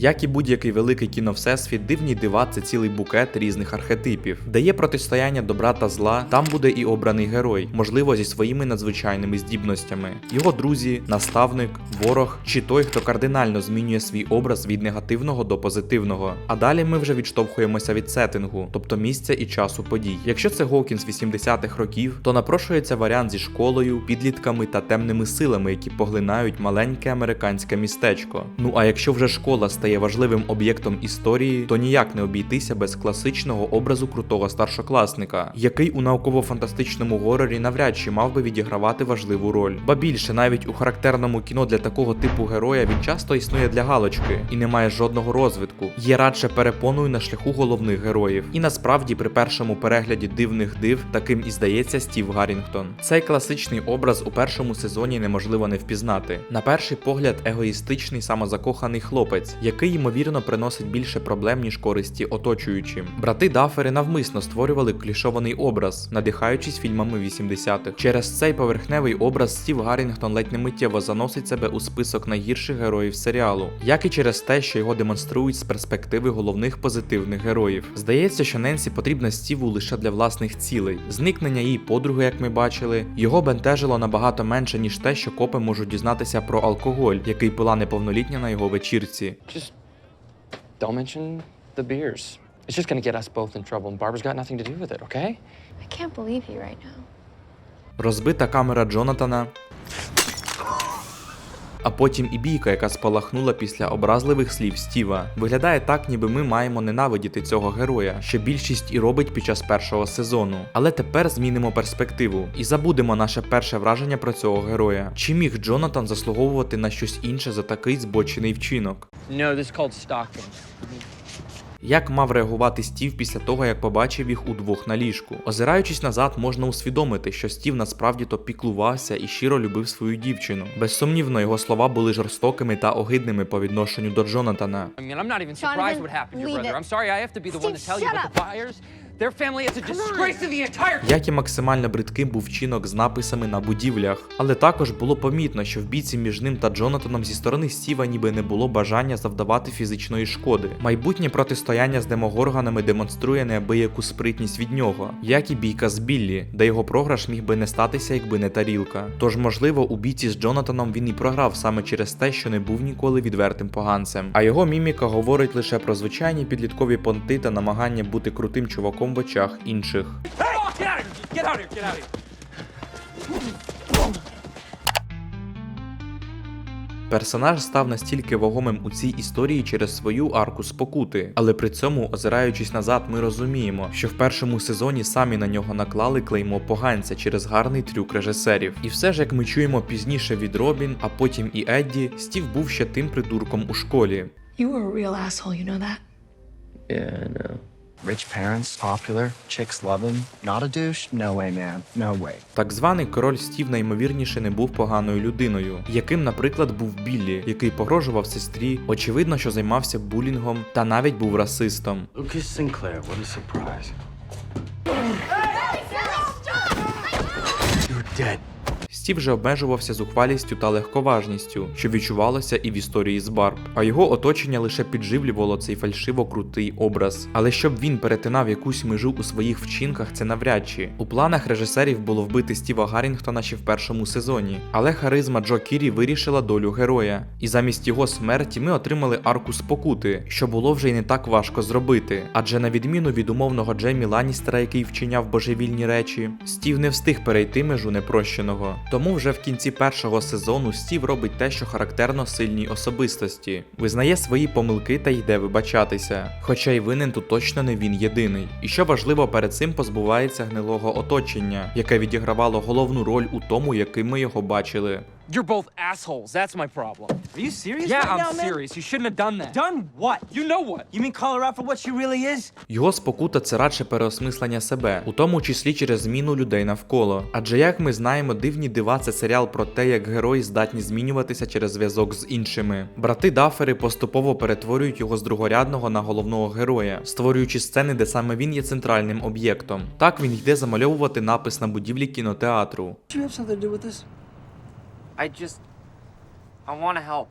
Як і будь-який великий кіновсесвіт, дивні дива це цілий букет різних архетипів. Де є протистояння добра та зла, там буде і обраний герой, можливо, зі своїми надзвичайними здібностями. Його друзі, наставник, ворог чи той, хто кардинально змінює свій образ від негативного до позитивного. А далі ми вже відштовхуємося від сеттингу, тобто місця і часу подій. Якщо це Гокінс 80-х років, то напрошується варіант зі школою, підлітками та темними силами, які поглинають маленьке американське містечко. Ну а якщо вже школа стає важливим об'єктом історії, то ніяк не обійтися без класичного образу крутого старшокласника, який у науково-фантастичному горорі навряд чи мав би відігравати важливу роль. Ба більше, навіть у характерному кіно для такого типу героя він часто існує для галочки і не має жодного розвитку. Є радше перепоною на шляху головних героїв. І насправді при першому перегляді дивних див таким і здається Стів Гаррінгтон. Цей класичний образ у першому сезоні неможливо не впізнати. На перший погляд, егоїстичний самозакоханий хлопець, який ймовірно приносить більше проблем ніж користі оточуючим. Брати Дафери навмисно створювали клішований образ, надихаючись фільмами 80-х. Через цей поверхневий образ Стів Гаррінгтон ледь не миттєво заносить себе у список найгірших героїв серіалу, як і через те, що його демонструють з перспективи головних позитивних героїв. Здається, що Ненсі потрібна Стіву лише для власних цілей. Зникнення її подруги, як ми бачили, його бентежило набагато менше, ніж те, що копи можуть дізнатися про алкоголь, який пила неповнолітня на його вечірці. Don't mention the beers. It's just gonna get us both in trouble, and Barbara's got nothing to do with it, okay? I can't believe you right now. Розбита камера Джонатана. А потім і бійка, яка спалахнула після образливих слів Стіва. Виглядає так, ніби ми маємо ненавидіти цього героя, що більшість і робить під час першого сезону. Але тепер змінимо перспективу і забудемо наше перше враження про цього героя. Чи міг Джонатан заслуговувати на щось інше за такий збочений вчинок? No, this is called stalking. Як мав реагувати Стів після того, як побачив їх удвох на ліжку? Озираючись назад, можна усвідомити, що Стів насправді то піклувався і щиро любив свою дівчину. Безсумнівно, його слова були жорстокими та огидними по відношенню до Джонатана. I mean, I'm not even surprised what happened to your brother. I'm sorry I have to be the one to tell you, but the Byers, their family is a disgrace to the entire. Як і максимально бридким був вчинок з написами на будівлях, але також було помітно, що в бійці між ним та Джонатаном зі сторони Стіва ніби не було бажання завдавати фізичної шкоди. Майбутнє протистояння з демогорганами демонструє неабияку спритність від нього, як і бійка з Біллі, де його програш міг би не статися, якби не тарілка. Тож, можливо, у бійці з Джонатаном він і програв саме через те, що не був ніколи відвертим поганцем. А його міміка говорить лише про звичайні підліткові понти та намагання бути крутим чуваком в очах інших. Персонаж став настільки вагомим у цій історії через свою арку спокути, але при цьому, озираючись назад, ми розуміємо, що в першому сезоні самі на нього наклали клеймо поганця через гарний трюк режисерів. І все ж, як ми чуємо пізніше від Робін, а потім і Едді, Стів був ще тим придурком у школі. You were a real asshole, you know that? Yeah, I know. Rich parents, popular, chicks love him. Not a douche? No way, man. No way. Так званий король Стів наймовірніше не був поганою людиною, яким, наприклад, був Біллі, який погрожував сестрі, очевидно, що займався булінгом та навіть був расистом. Lucas Sinclair, what a surprise. You're dead. Стів же обмежувався зухвалістю та легковажністю, що відчувалося і в історії з Барб, а його оточення лише підживлювало цей фальшиво крутий образ. Але щоб він перетинав якусь межу у своїх вчинках, це навряд чи. У планах режисерів було вбити Стіва Гаррінгтона ще в першому сезоні, але харизма Джо Кірі вирішила долю героя. І замість його смерті ми отримали арку спокути, що було вже й не так важко зробити. Адже на відміну від умовного Джеймі Ланністера, який вчиняв божевільні речі, Стів не встиг перейти межу непрощеного. Тому вже в кінці першого сезону Стів робить те, що характерно сильній особистості, визнає свої помилки та йде вибачатися. Хоча й винен тут точно не він єдиний. І що важливо, перед цим позбувається гнилого оточення, яке відігравало головну роль у тому, яким ми його бачили. You're both assholes. That's my problem. Are you serious Yeah, right I'm now, man? serious. You shouldn't have done that. Done what? You know what? You mean call her out for what she really is? Його спокута це радше переосмислення себе, у тому числі через зміну людей навколо. Адже як ми знаємо, дивні дива це серіал про те, як герої здатні змінюватися через зв'язок з іншими. Брати Дафери поступово перетворюють його з другорядного на головного героя, створюючи сцени, де саме він є центральним об'єктом. Так він йде замальовувати напис на будівлі кінотеатру. Do you have something to do with this? I just. I want to help.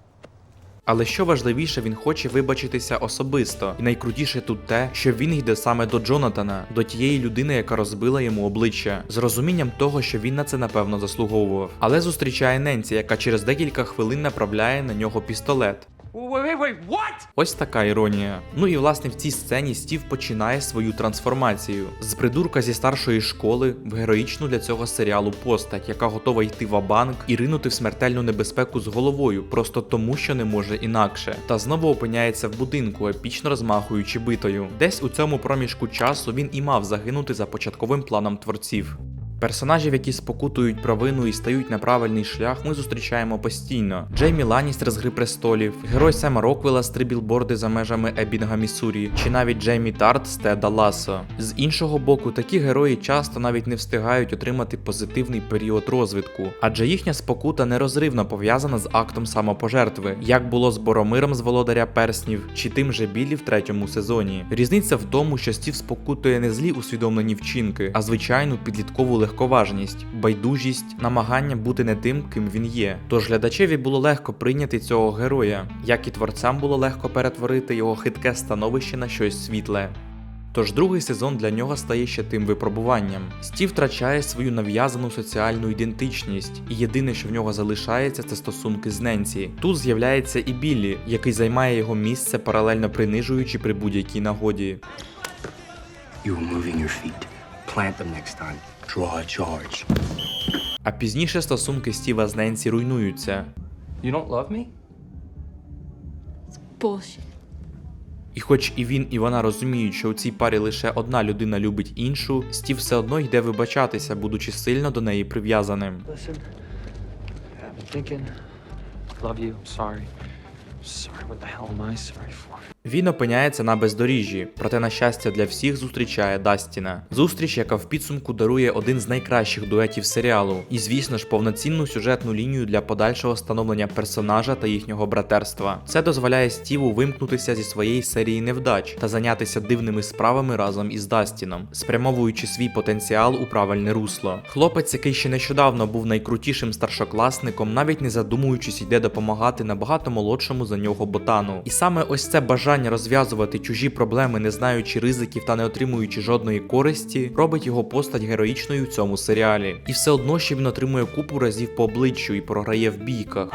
Але що важливіше, він хоче вибачитися особисто. І найкрутіше тут те, що він йде саме до Джонатана, до тієї людини, яка розбила йому обличчя, з розумінням того, що він на це напевно заслуговував. Але зустрічає Ненсі, яка через декілька хвилин направляє на нього пістолет. What? Ось така іронія. Ну і власне в цій сцені Стів починає свою трансформацію з придурка зі старшої школи в героїчну для цього серіалу постать, яка готова йти в банк і ринути в смертельну небезпеку з головою, просто тому, що не може інакше. Та знову опиняється в будинку, епічно розмахуючи битою. Десь у цьому проміжку часу він і мав загинути за початковим планом творців. Персонажів, які спокутують провину і стають на правильний шлях, ми зустрічаємо постійно. Джеймі Ланністер з Гри престолів, герой Сема Роквелла з три білборди за межами Ебінга, Міссурі, чи навіть Джеймі Тарт з Теда Ласо. З іншого боку, такі герої часто навіть не встигають отримати позитивний період розвитку, адже їхня спокута нерозривно пов'язана з актом самопожертви, як було з Боромиром з Володаря Перснів, чи тим же Біллі в третьому сезоні. Різниця в тому, що Стів спокутує не злі усвідомлені вчинки, а звичайну підліткову легковажність, байдужість, намагання бути не тим, ким він є. Тож глядачеві було легко прийняти цього героя, як і творцям було легко перетворити його хитке становище на щось світле. Тож другий сезон для нього стає ще тим випробуванням. Стів втрачає свою нав'язану соціальну ідентичність, і єдине, що в нього залишається, це стосунки з Ненсі. Тут з'являється і Біллі, який займає його місце, паралельно принижуючи при будь-якій нагоді. You moving your feet. Plant them next time. Draw charge. А пізніше стосунки Стіва з Ненсі руйнуються. You don't love me? Bullshit. І хоч і він, і вона розуміють, що у цій парі лише одна людина любить іншу, Стів все одно йде вибачатися, будучи сильно до неї прив'язаним. Він опиняється на бездоріжжі, проте, на щастя для всіх, зустрічає Дастіна. Зустріч, яка в підсумку дарує один з найкращих дуетів серіалу, і, звісно ж, повноцінну сюжетну лінію для подальшого становлення персонажа та їхнього братерства. Це дозволяє Стіву вимкнутися зі своєї серії невдач та зайнятися дивними справами разом із Дастіном, спрямовуючи свій потенціал у правильне русло. Хлопець, який ще нещодавно був найкрутішим старшокласником, навіть не задумуючись, йде допомагати набагато молодшому за нього ботану. І саме ось це бажання розв'язувати чужі проблеми, не знаючи ризиків та не отримуючи жодної користі, робить його постать героїчною в цьому серіалі. І все одно ще він отримує купу разів по обличчю і програє в бійках.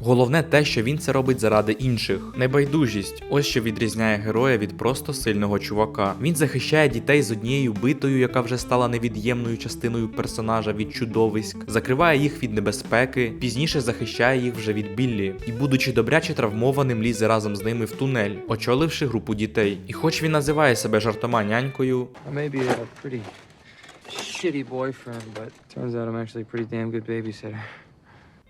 Головне те, що він це робить заради інших. Небайдужість ось що відрізняє героя від просто сильного чувака. Він захищає дітей з однією битою, яка вже стала невід'ємною частиною персонажа від чудовиськ, закриває їх від небезпеки, пізніше захищає їх вже від Біллі. І, будучи добряче травмованим, лізе разом з ними в тунель, очоливши групу дітей. І хоч він називає себе жартома нянькою, shitty boyfriend, but turns out I'm actually a pretty damn good babysitter.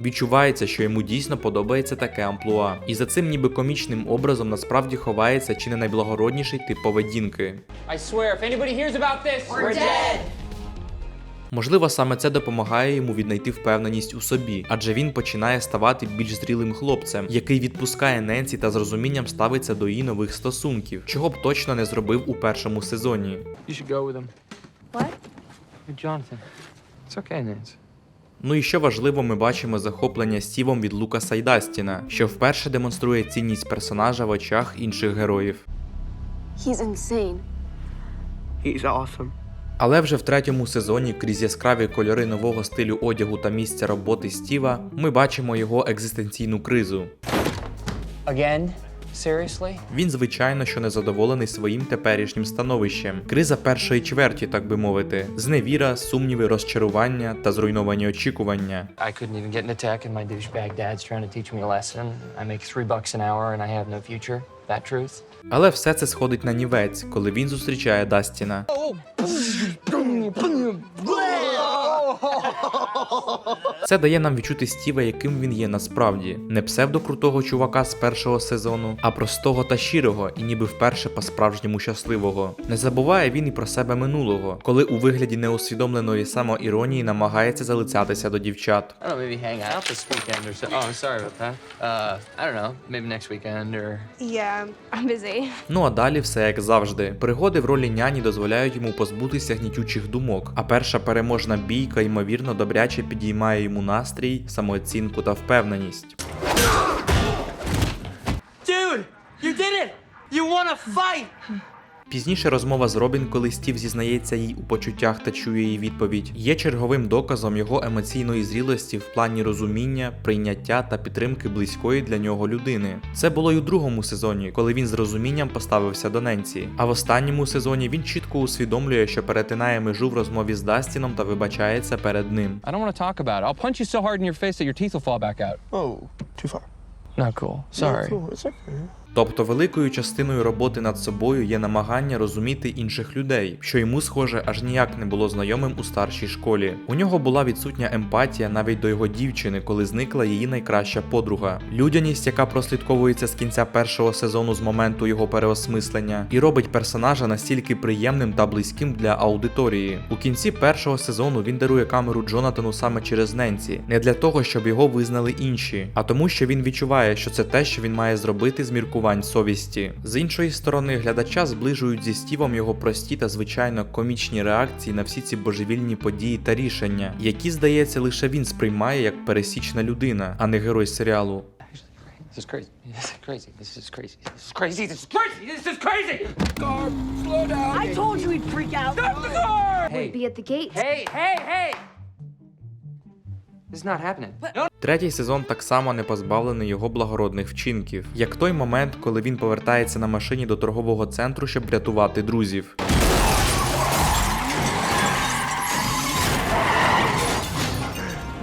Відчувається, що йому дійсно подобається таке амплуа, і за цим ніби комічним образом насправді ховається чи не найблагородніший тип поведінки. I swear, if anybody hears about this, we're, dead. Можливо, саме це допомагає йому віднайти впевненість у собі, адже він починає ставати більш зрілим хлопцем, який відпускає Ненсі та з розумінням ставиться до її нових стосунків, чого б точно не зробив у першому сезоні. You should go with him. What? With Jonathan. It's okay. Ну і що важливо, ми бачимо захоплення Стівом від Лукаса і Дастіна, що вперше демонструє цінність персонажа в очах інших героїв. He's insane. He's awesome. Але вже в третьому сезоні, крізь яскраві кольори нового стилю одягу та місця роботи Стіва, ми бачимо його екзистенційну кризу. Again? Seriously? Він, звичайно, що незадоволений своїм теперішнім становищем. Криза першої чверті, так би мовити, зневіра, сумніви, розчарування та зруйновані очікування. I couldn't even get into tech, and my douchebag dad's trying to teach me a lesson. I make three bucks an hour, and I have no future. That truth? Але все це сходить на нівець, коли він зустрічає Дастіна. Це дає нам відчути Стіва, яким він є насправді, не псевдокрутого чувака з першого сезону, а простого та щирого, і ніби вперше по-справжньому щасливого. Не забуває він і про себе минулого, коли у вигляді неусвідомленої самоіронії намагається залицятися до дівчат. Oh. Uh. Ну а далі все як завжди. Пригоди в ролі няні дозволяють йому позбутися гнітючих думок, а перша переможна бійка, ймовірно, добряче підіймає йому настрій, самооцінку та впевненість. Dude, you did it! You wanna fight! Пізніше розмова з Робін, коли Стів зізнається їй у почуттях та чує її відповідь, є черговим доказом його емоційної зрілості в плані розуміння, прийняття та підтримки близької для нього людини. Це було й у другому сезоні, коли він з розумінням поставився до Ненсі. А в останньому сезоні він чітко усвідомлює, що перетинає межу в розмові з Дастіном та вибачається перед ним. I don't want to talk about it. I'll punch you so hard in your face that your teeth will fall back out. Oh, too far. Not cool. Sorry. Cool, it's okay. Тобто великою частиною роботи над собою є намагання розуміти інших людей, що йому, схоже, аж ніяк не було знайомим у старшій школі. У нього була відсутня емпатія навіть до його дівчини, коли зникла її найкраща подруга. Людяність, яка прослідковується з кінця першого сезону з моменту його переосмислення, і робить персонажа настільки приємним та близьким для аудиторії. У кінці першого сезону він дарує камеру Джонатану саме через Ненсі, не для того, щоб його визнали інші, а тому, що він відчуває, що це те, що він має зробити з міркувань совісті. З іншої сторони, глядача зближують зі Стівом його прості та звичайно комічні реакції на всі ці божевільні події та рішення, які, здається, лише він сприймає як пересічна людина, а не герой серіалу. This is crazy. This is crazy. This is crazy. This is crazy. This is crazy. This is crazy. I told you he'd freak out! Stop the car! Hey. Be at the gate. Hey, hey, hey! This is not happening. No, Третій сезон так само не позбавлений його благородних вчинків, як той момент, коли він повертається на машині до торгового центру, щоб врятувати друзів.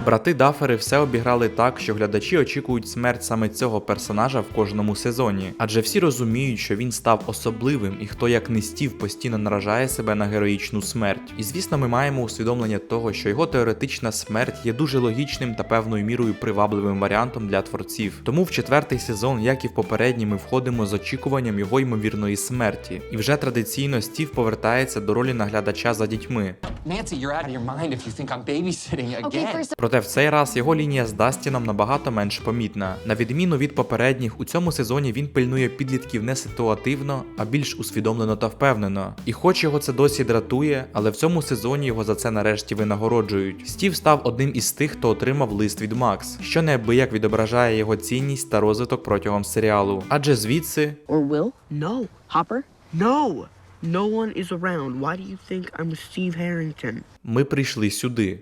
Брати Дафери все обіграли так, що глядачі очікують смерть саме цього персонажа в кожному сезоні, адже всі розуміють, що він став особливим, і хто як не стів постійно наражає себе на героїчну смерть. І звісно, ми маємо усвідомлення того, що його теоретична смерть є дуже логічним та певною мірою привабливим варіантом для творців. Тому в четвертий сезон, як і в попередній, ми входимо з очікуванням його ймовірної смерті. І вже традиційно Стів повертається до ролі наглядача за дітьми. Nancy, you're out of your mind if you think I'm babysitting Okay, first Проте в цей раз його лінія з Дастіном набагато менш помітна. На відміну від попередніх, у цьому сезоні він пильнує підлітків не ситуативно, а більш усвідомлено та впевнено. І хоч його це досі дратує, але в цьому сезоні його за це нарешті винагороджують. Стів став одним із тих, хто отримав лист від Макс, що неабияк відображає його цінність та розвиток протягом серіалу. Адже звідси Or will? No. Hopper? No! No one is around. Why do you think I'm Steve Harrington? ми прийшли сюди.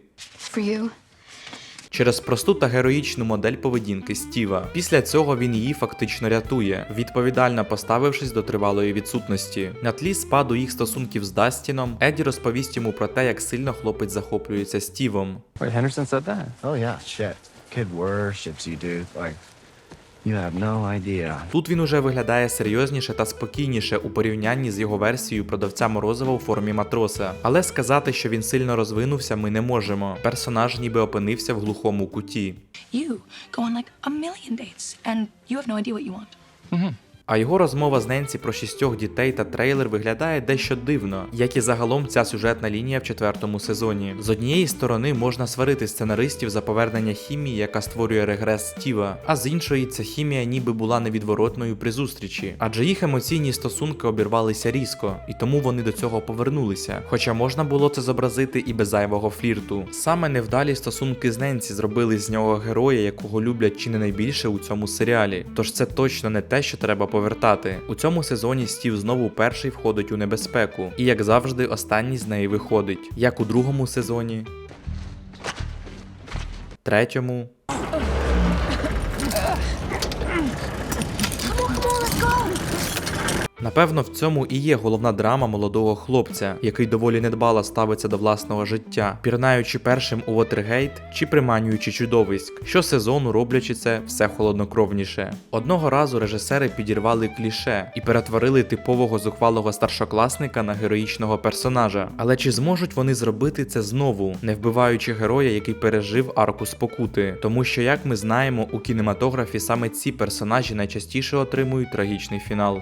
For you. Через просту та героїчну модель поведінки Стіва. Після цього він її фактично рятує, відповідально поставившись до тривалої відсутності. На тлі спаду їх стосунків з Дастіном, Еді розповість йому про те, як сильно хлопець захоплюється Стівом. Wait, Henderson said that. Oh, yeah, shit. Kid worships you, dude. Like, you have no idea. Тут він уже виглядає серйозніше та спокійніше у порівнянні з його версією продавця морозива у формі матроса. Але сказати, що він сильно розвинувся, ми не можемо. Персонаж ніби опинився в глухому куті. You go on like a million dates, and you have no idea what you want. А його розмова з Ненсі про шістьох дітей та трейлер виглядає дещо дивно, як і загалом ця сюжетна лінія в четвертому сезоні. З однієї сторони можна сварити сценаристів за повернення хімії, яка створює регрес Стіва, а з іншої ця хімія ніби була невідворотною при зустрічі, адже їх емоційні стосунки обірвалися різко, і тому вони до цього повернулися. Хоча можна було це зобразити і без зайвого флірту. Саме невдалі стосунки з Ненсі зробили з нього героя, якого люблять чи не найбільше у цьому серіалі. Тож це точно не те, що треба повертати. У цьому сезоні Стів знову перший входить у небезпеку, і як завжди, останній з неї виходить, як у другому сезоні, третьому. Напевно, в цьому і є головна драма молодого хлопця, який доволі недбало ставиться до власного життя, пірнаючи першим у Вотергейт чи приманюючи чудовиськ, щосезону роблячи це все холоднокровніше. Одного разу режисери підірвали кліше і перетворили типового зухвалого старшокласника на героїчного персонажа. Але чи зможуть вони зробити це знову, не вбиваючи героя, який пережив арку спокути? Тому що, як ми знаємо, у кінематографі саме ці персонажі найчастіше отримують трагічний фінал.